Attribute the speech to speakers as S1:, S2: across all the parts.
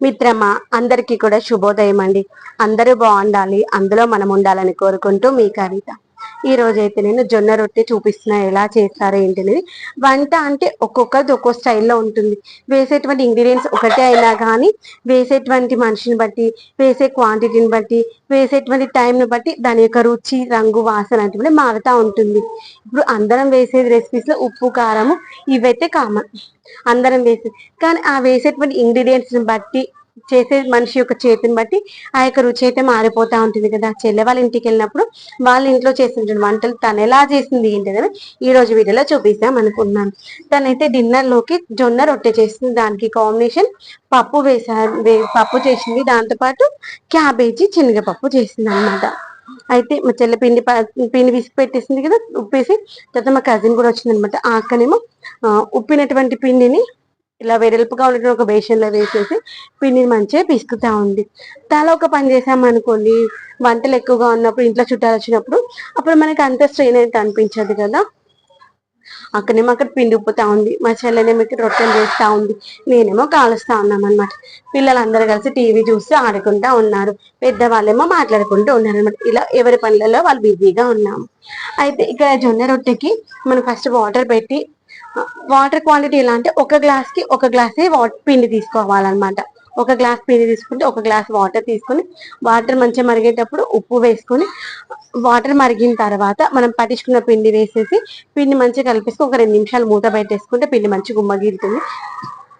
S1: మిత్రమా అందరికీ కూడా శుభోదయం అండి అందరూ బాగుండాలి అందులో మనం ఉండాలని కోరుకుంటూ మీ కవిత. ఈ రోజైతే నేను జొన్న రొట్టె చూపిస్తున్నా ఎలా చేస్తారో అనేది వంట అంటే ఒక్కొక్కరిది ఒక్కో స్టైల్లో ఉంటుంది. వేసేటువంటి ఇంగ్రీడియంట్స్ ఒకటే అయినా కానీ వేసేటువంటి మనిషిని బట్టి వేసే క్వాంటిటీని బట్టి వేసేటువంటి టైంని బట్టి దాని యొక్క రుచి రంగు వాసన అంటే మారుతూ ఉంటుంది. ఇప్పుడు అందరం వేసేది రెసిపీస్లో ఉప్పు కారము ఇవైతే కామన్ అందరం వేసేది. కానీ ఆ వేసేటువంటి ఇంగ్రీడియంట్స్ని బట్టి చేసే మనిషి యొక్క చేతిని బట్టి ఆ యొక్క రుచి అయితే మారిపోతా ఉంటుంది కదా. చెల్లె వాళ్ళ ఇంటికి వెళ్ళినప్పుడు వాళ్ళ ఇంట్లో చేసినటువంటి వంటలు తను ఎలా చేసింది ఏంటని ఈ రోజు వీడియోలో చూపిస్తాం అనుకున్నాను తనైతే డిన్నర్లోకి జొన్న రొట్టె చేసింది. దానికి కాంబినేషన్ పప్పు వేసారు పప్పు చేసింది. దాంతోపాటు క్యాబేజీ శనగపప్పు చేసింది అనమాట అయితే మా చెల్లె పిండి పిండి విసిగి పెట్టేసింది కదా ఉప్పేసి తర్వాత మా కజిన్ కూడా వచ్చింది అనమాట ఆ అక్కనేమో ఉప్పినటువంటి పిండిని ఇలా వెడల్పుగా ఉండటం ఒక బేషన్లో వేసేసి పిండిని మంచిగా పిసుకుతా ఉంది. తల ఒక పని చేసామనుకోండి వంటలు ఎక్కువగా ఉన్నప్పుడు ఇంట్లో చుట్టాలు వచ్చినప్పుడు అప్పుడు మనకి అంత స్ట్రెయిన్ అయితే అనిపించదు కదా. అక్కడేమో అక్కడ పిండి ఉప్పుతా ఉంది. మా చెల్లెనేమో ఇక్కడ రొట్టెలు చేస్తా ఉంది. నేనేమో కాలుస్తా ఉన్నాం అనమాట పిల్లలందరూ కలిసి టీవీ చూసి ఆడుకుంటా ఉన్నారు. పెద్దవాళ్ళేమో మాట్లాడుకుంటూ ఉన్నారు అనమాట ఇలా ఎవరి పనులలో వాళ్ళు బిజీగా ఉన్నాము. అయితే ఇక్కడ జొన్న రొట్టెకి మనం ఫస్ట్ వాటర్ పెట్టి వాటర్ క్వాంటిటీ ఎలా అంటే ఒక గ్లాస్కి ఒక గ్లాసే వాటర్ పిండి తీసుకోవాలన్నమాట. ఒక గ్లాస్ పిండి తీసుకుంటే ఒక గ్లాస్ వాటర్ తీసుకొని వాటర్ మంచిగా మరిగేటప్పుడు ఉప్పు వేసుకొని వాటర్ మరిగిన తర్వాత మనం పట్టించుకున్న పిండి వేసేసి పిండి మంచిగా కలిపేసి ఒక రెండు నిమిషాలు మూత పెట్టేసుకుంటే పిండి మంచిగా గుమ్మగిరుతుంది.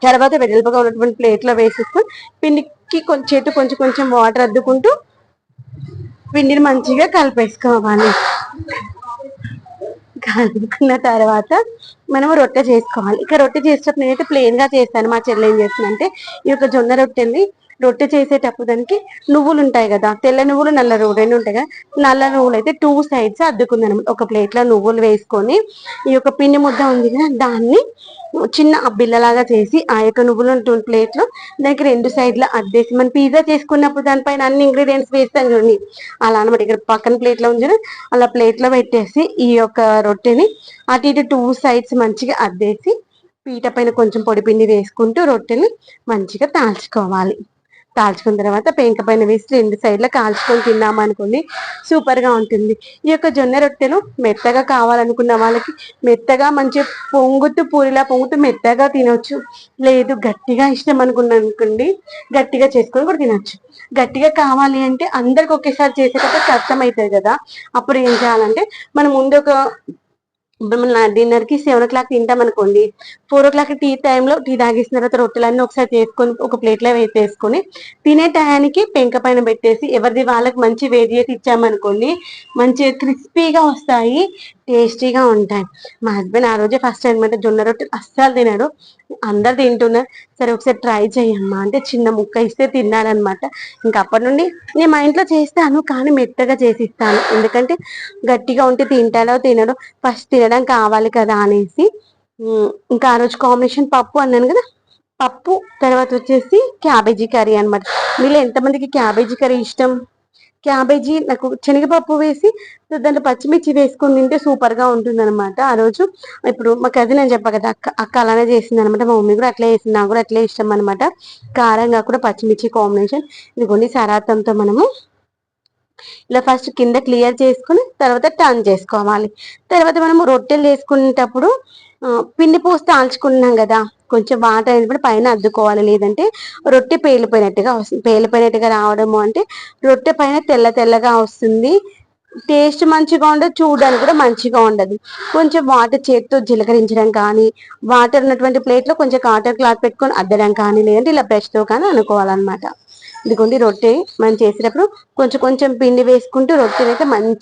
S1: తర్వాత వెడల్పుగా ఉన్నటువంటి ప్లేట్లో వేసేసుకొని పిండికి కొంచెం చేతు కొంచెం కొంచెం వాటర్ అద్దుకుంటూ పిండిని మంచిగా కలిపేసుకోవాలి. కలుపుకున్న తర్వాత మనం రొట్టె చేసుకోవాలి. ఇక రొట్టె చేసేటప్పుడు నేనైతే ప్లెయిన్గా చేస్తాను. మా చెల్లె ఏం చేస్తుందంటే ఈ యొక్క జొన్న రొట్టెని రొట్టె చేసేటప్పుడు దానికి నువ్వులు ఉంటాయి కదా తెల్ల నువ్వులు నల్ల నువ్వులు రెండు ఉంటాయి కదా నల్ల నువ్వులు అయితే టూ సైడ్స్ అద్దుకుంది అనమాట ఒక ప్లేట్లో నువ్వులు వేసుకొని ఈ యొక్క పిండి ముద్ద ఉంది కదా దాన్ని చిన్న బిల్లలాగా చేసి ఆ యొక్క నువ్వులు ప్లేట్లో దానికి రెండు సైడ్ల అద్దేసి మనం పిజ్జా చేసుకున్నప్పుడు దానిపైన అన్ని ఇంగ్రీడియంట్స్ వేస్తాం చూడండి. అలా అనమాట ఇక్కడ పక్కన ప్లేట్లో ఉంచిన అలా ప్లేట్లో పెట్టేసి ఈ యొక్క రొట్టెని అటు ఇటు టూ సైడ్స్ మంచిగా అద్దేసి పీట పైన కొంచెం పొడి పిండి వేసుకుంటూ రొట్టెని మంచిగా తాల్చుకోవాలి. కాల్చుకున్న తర్వాత పెంక పైన వేసి రెండు సైడ్లో కాల్చుకొని తిన్నామనుకోండి సూపర్గా ఉంటుంది. ఈ యొక్క జొన్న రొట్టెలు మెత్తగా కావాలనుకున్న వాళ్ళకి మెత్తగా మంచి పొంగుతూ పూరిలా పొంగుతూ మెత్తగా తినొచ్చు. లేదు గట్టిగా ఇష్టం అనుకున్న అనుకోండి గట్టిగా చేసుకొని కూడా తినొచ్చు. గట్టిగా కావాలి అంటే అందరికి ఒకేసారి చేసేటప్పుడు కష్టం అవుతుంది కదా. అప్పుడు ఏం చేయాలంటే మనం ముందు ఒక డిన్నర్కి సెవెన్ ఓ క్లాక్ తింటాం అనుకోండి. ఫోర్ ఓ క్లాక్ టీ టైంలో టీ తాగేసిన తర్వాత రొట్టెలన్నీ ఒకసారి చేసుకొని ఒక ప్లేట్లో వేసేసుకొని తినే టయానికి పెంక పైన పెట్టేసి ఎవరిది వాళ్ళకి మంచి వేడి చేసి ఇచ్చామనుకోండి మంచిగా క్రిస్పీగా వస్తాయి. టేస్టీగా ఉంటాయి. మా హస్బెండ్ ఆ రోజే ఫస్ట్ అనమాట జొన్న రొట్టెలు అస్సలు తినాడు. అందరు తింటున్నారు. సరే ఒకసారి ట్రై చేయమ్మా అంటే చిన్న ముక్క ఇస్తే తిన్నాడనమాట ఇంకా అప్పటి నుండి నేను మా ఇంట్లో చేస్తాను కానీ మెత్తగా చేసి ఇస్తాను ఎందుకంటే గట్టిగా ఉంటే తింటాడో తినడో ఫస్ట్ తినడం కావాలి కదా అనేసి. ఇంకా ఆ రోజు కాంబినేషన్ పప్పు అన్నాను కదా. పప్పు తర్వాత వచ్చేసి క్యాబేజీ కర్రీ అనమాట మీలో ఎంతమందికి క్యాబేజీ కర్రీ ఇష్టం? క్యాబేజీ నాకు శనగపప్పు వేసి దాంట్లో పచ్చిమిర్చి వేసుకొని తింటే సూపర్గా ఉంటుంది అనమాట ఆ రోజు. ఇప్పుడు మా కజిన్ అని చెప్పా కదా అక్క అక్క అలానే చేసింది అనమాట మా మమ్మీ కూడా అట్లే చేసింది నాకు కూడా అట్లే ఇష్టం అనమాట కారంగా కూడా పచ్చిమిర్చి కాంబినేషన్ ఇదిగోండి సరాతంతో మనము ఇలా ఫస్ట్ కింద క్లియర్ చేసుకుని తర్వాత టర్న్ చేసుకోవాలి. తర్వాత మనము రొట్టెలు వేసుకునేటప్పుడు పిండి పోసి తాల్చుకున్నాం కదా కొంచెం వాటర్ అయినప్పుడు పైన అద్దుకోవాలి. లేదంటే రొట్టె పేలిపోయినట్టుగా వస్తుంది పేలిపోయినట్టుగా రావడము అంటే రొట్టె పైన తెల్ల తెల్లగా వస్తుంది. టేస్ట్ మంచిగా ఉండదు చూడడానికి కూడా మంచిగా ఉండదు. కొంచెం వాటర్ చేతితో జీలకరించడం కానీ వాటర్ ఉన్నటువంటి ప్లేట్లో కొంచెం కాటర్ క్లాత్ పెట్టుకొని అద్దడం కానీ లేదంటే ఇలా బ్రష్తో కానీ అనుకోవాలన్నమాట. ఇదిగోండి రొట్టె మనం చేసేటప్పుడు కొంచెం కొంచెం పిండి వేసుకుంటూ రొట్టెనైతే అయితే మంచి